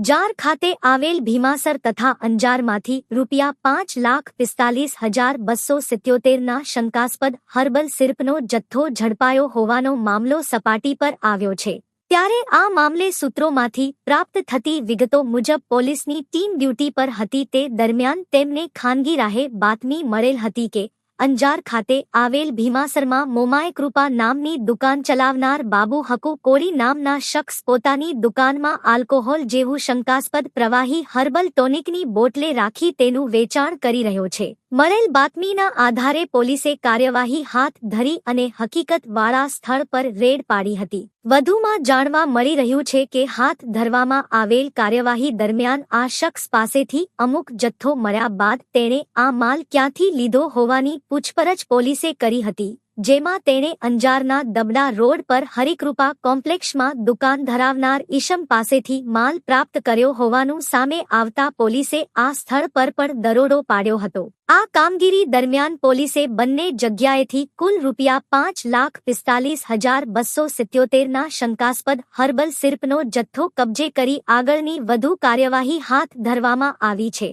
Jar ખાતે આવેલ ભીમાસર તથા અંજારમાંથી રૂપિયા પાંચ લાખ પિસ્તાલીસ હજાર બસો સિત્યોતેરના શંકાસ્પદ હર્બલ સિરપનો જથ્થો ઝડપાયો હોવાનો મામલો સપાટી પર આવ્યો છે. ત્યારે આ મામલે સૂત્રોમાંથી પ્રાપ્ત થતી વિગતો મુજબ પોલીસની ટીમ ડ્યુટી પર હતી તે દરમિયાન તેમને ખાનગી રાહે બાતમી મળેલ હતી કે અંજાર ખાતે આવેલ ભીમાસરમાં મોમાય કૃપા નામની દુકાન ચલાવનાર બાબુ હકુ કોળી નામના શખ્સ પોતાની દુકાનમાં આલ્કોહોલ જેવું શંકાસ્પદ પ્રવાહી હર્બલ ટોનિકની બોટલે રાખી તેનું વેચાણ કરી રહ્યો છે. મળેલ બાતમીના આધારે પોલીસે કાર્યવાહી હાથ ધરી અને હકીકતવાળા સ્થળ પર રેડ પાડી હતી. વધુમાં જાણવા મળી રહ્યું છે કે હાથ ધરવામાં આવેલ કાર્યવાહી દરમિયાન આ શખ્સ પાસેથી અમુક જથ્થો મળ્યા બાદ તેણે આ માલ ક્યાંથી લીધો હોવાની પૂછપરછ પોલીસે કરી હતી. જેમાં તેણે અંજારના દબડા રોડ પર હરિકૃપા કોમ્પ્લેક્ષમાં દુકાન ધરાવનાર ઈશમ પાસેથી માલ પ્રાપ્ત કર્યો હોવાનું સામે આવતા પોલીસે આ સ્થળ પર પણ દરોડો પાડ્યો હતો. આ કામગીરી દરમિયાન પોલીસે બંને જગ્યાએથી કુલ રૂપિયા પાંચ લાખ પિસ્તાલીસ હજાર બસો સિત્યોતેરના શંકાસ્પદ હર્બલ સિર્પનો જથ્થો કબજે કરી આગળની વધુ કાર્યવાહી હાથ ધરવામાં આવી છે.